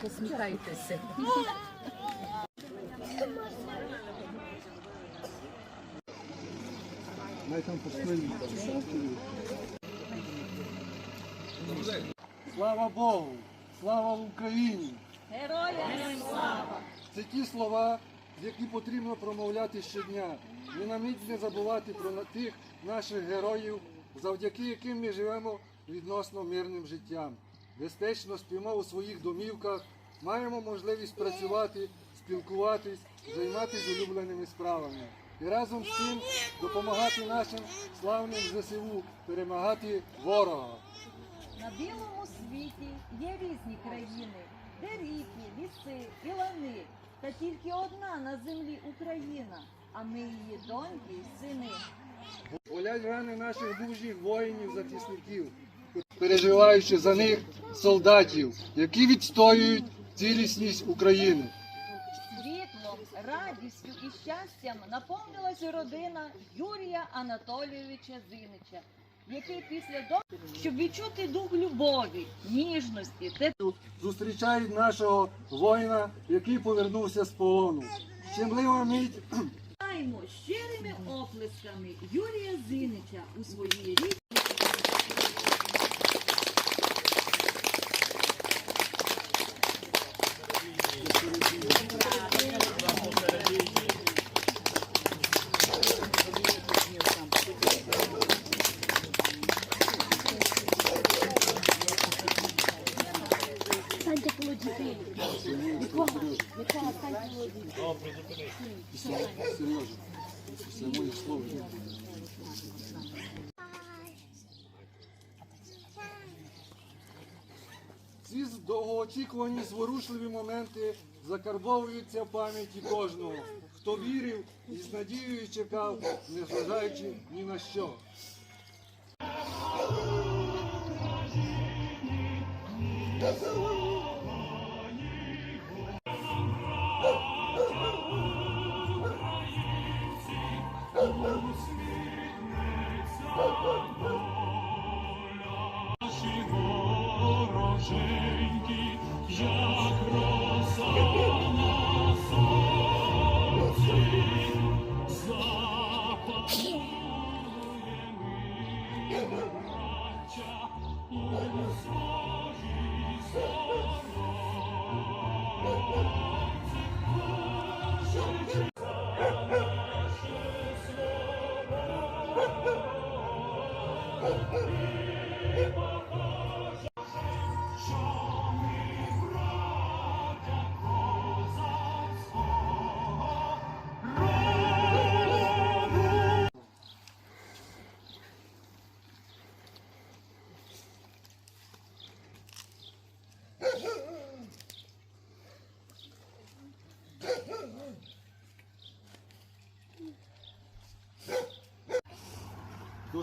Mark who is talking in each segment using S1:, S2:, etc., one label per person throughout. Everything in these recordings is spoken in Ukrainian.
S1: Посміхайтеся.
S2: Слава Богу! Слава Україні!
S1: Героям слава!
S2: Це ті слова, які потрібно промовляти щодня. Ні на мить не забувати про тих наших героїв, завдяки яким ми живемо відносно мирним життям. Безпечно спимо у своїх домівках, маємо можливість працювати, спілкуватись, займатися улюбленими справами. І разом з тим допомагати нашим славним ЗСУ перемагати ворога.
S3: На білому світі є різні країни, де ріки, ліси і лани. Та тільки одна на землі Україна, а ми її доньки й сини.
S2: Болять рани наших мужніх воїнів, захисників, переживаючи за них солдатів, які відстоюють цілісність України.
S3: Світлом, радістю і щастям наповнилася родина Юрія Анатолійовича Зинича, який після до щоб відчути дух любові, ніжності, тепло.
S2: Зустрічають нашого воїна, який повернувся з полону. Щемлива мить
S3: щирими оплесками Юрія Зинича у своїй рідній
S2: Ці довгоочікувані зворушливі моменти закарбовуються в пам'яті кожного, хто вірив і з надією чекав, незважаючи ні на що.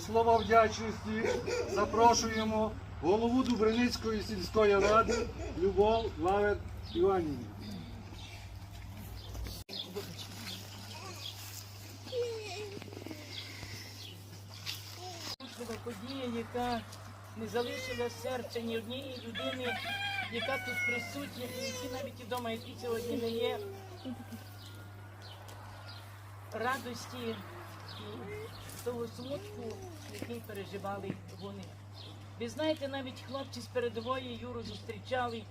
S2: Слова вдячності запрошуємо голову Дубриницької сільської ради Любов Лавер Іванівну.
S4: подія, яка не залишила серця ні однієї людини, яка тут присутня, і які навіть вдома, які сьогодні не є радості того смутку, який переживали вони. Ви знаєте, навіть хлопці з передової Юру зустрічали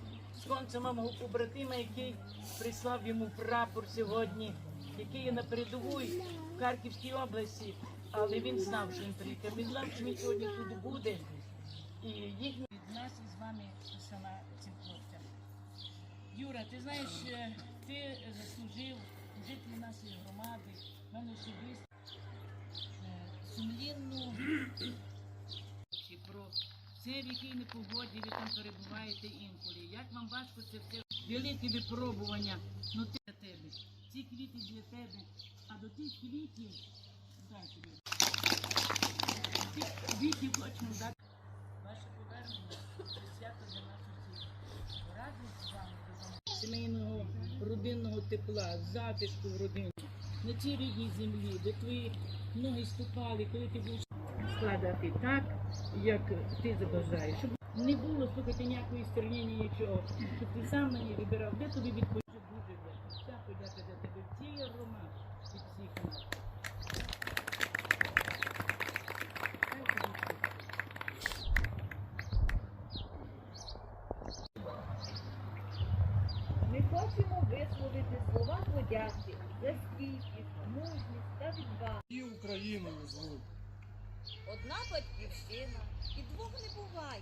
S4: з концем мого побратима, який прислав йому прапор сьогодні, який є на передовій в Харківській області. Але він знав, що він приїхав. Він знав, що він сьогодні тут буде. І їхні від нас із вами села цим хлопцям. Юра, ти знаєш, е, ти заслужив жителі нашої громади, мене особисто сумлінну про це, в якій непогоді ви там перебуваєте інколі. Як вам важко це все великі випробування, ну ти для тебе. Ці квіти для тебе, а до тих квітів дай тобі. Тих хочемо дати. Ваше повернення це свято для нас усіх. З вами сімейного родинного тепла, затишку в родину, на цій рідній землі, до твої ноги ступали, коли ти будеш складати так, як ти забажаєш. Щоб не було слухати ніякої сторони, нічого. Щоб ти сам мені вибирав, де тобі відпочити дуже де. Вся подяка для тебе. Цей аромат від всіх нас. Хай тобі щастить.
S3: Ми хочемо висловити слова стійкість, мужність та відвагу.
S2: І Україною звуть.
S3: Одна батьківщина і двох не буває.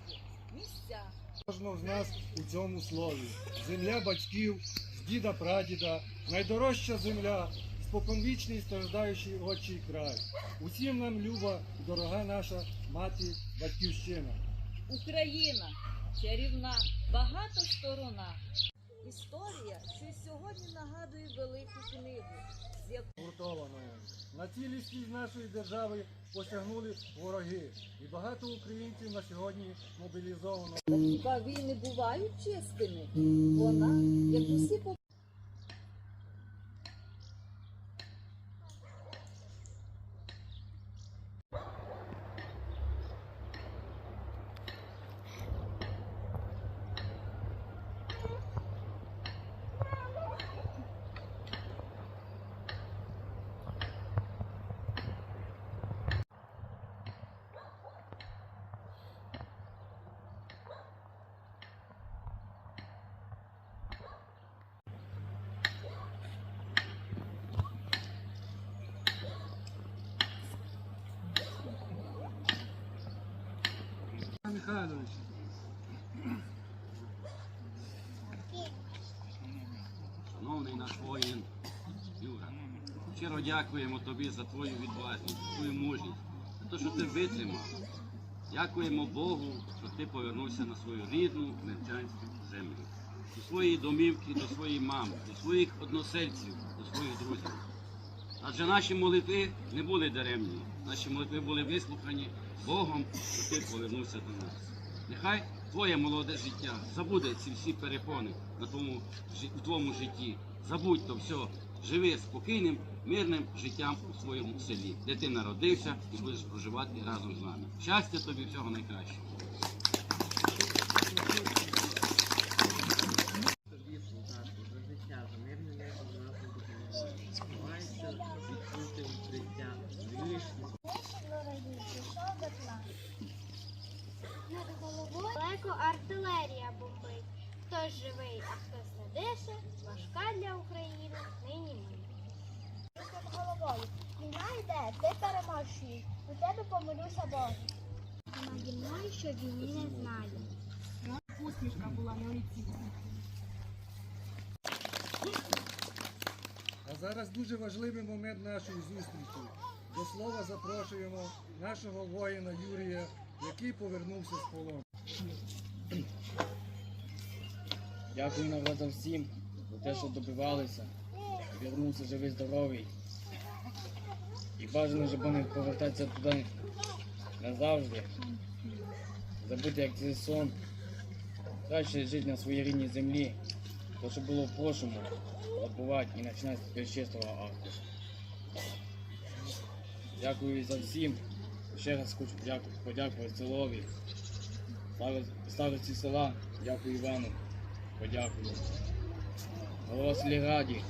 S3: Місця.
S2: Кожного з нас у цьому слові. Земля батьків, діда прадіда, найдорожча земля, споконвічний страждаючий отчий край. Усім нам люба, дорога наша мати, батьківщина.
S3: Україна чарівна, багата сторона. Історія, що й сьогодні нагадує велику книгу, з якою
S2: гуртованою. На цілісність нашої держави посягнули вороги, і багато українців на сьогодні мобілізовано.
S3: хіба війни бувають чистими? Вона, як усі по
S5: наш воїн Юра, щиро дякуємо тобі за твою відважність, за твою мужність, за те, що ти витримав. Дякуємо Богу, що ти повернувся на свою рідну мерчанську землю, до своєї домівки, до своєї мами, до своїх односельців, до своїх друзів. Адже наші молитви не були даремні, наші молитви були вислухані Богом, що ти повернувся до нас. Нехай твоє молоде життя забуде ці всі перепони на твоєму, жи- у твоєму житті. Забудь то все. Живи спокійним, мирним життям у своєму селі, де ти народився і будеш проживати разом з нами. Щастя тобі всього найкращого.
S6: Йде, ти переможеш. У тебе помолюся Богу. Наді мною, що війни не знає. Усмішка була на лиці.
S2: а зараз дуже важливий момент нашої зустрічі. До слова запрошуємо нашого воїна Юрія, який повернувся з полону.
S7: Дякую народам всім за те, що добивалися. Вернувся живий, здоровий. Бажано, щоб вони повертатися туди назавжди. Забути, як це сон. Краще жити на своїй рідній землі. То, що було в прошлому, забувати і починати з чистого аркуша. Дякую за всім. Ще раз хочу подякувати селові. Старості села, дякую Івану. Подякую. Голова Селіраді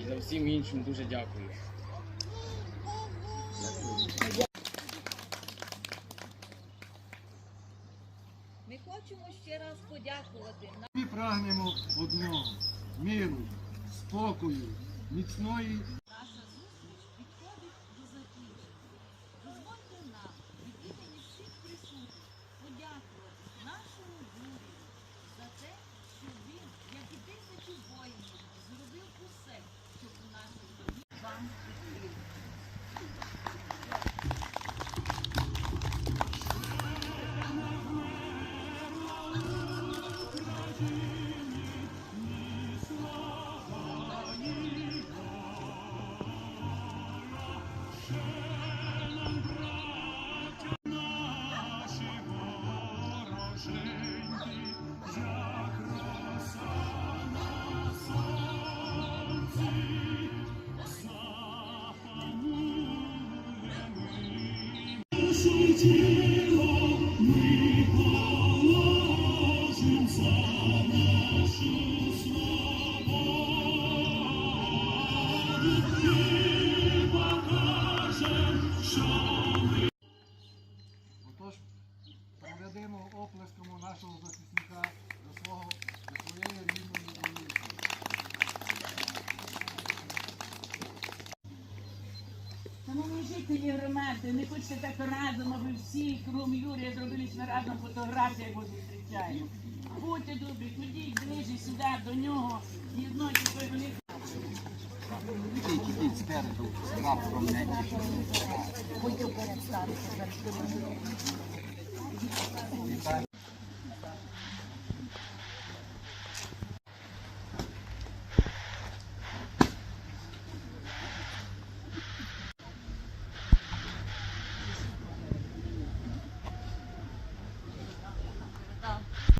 S7: і за всім іншим дуже дякую.
S3: Ще подякувати
S2: Ми прагнемо одного миру, спокою, міцної
S4: Jesus. Жителі громади, не хочете так разом, аби всі, крім Юрія, зробили себе разом фотографії, як ми зустрічаємо. Будьте добрі, ходіть ближче сюди до нього, єднойте той великий.
S8: Будьте перед старим,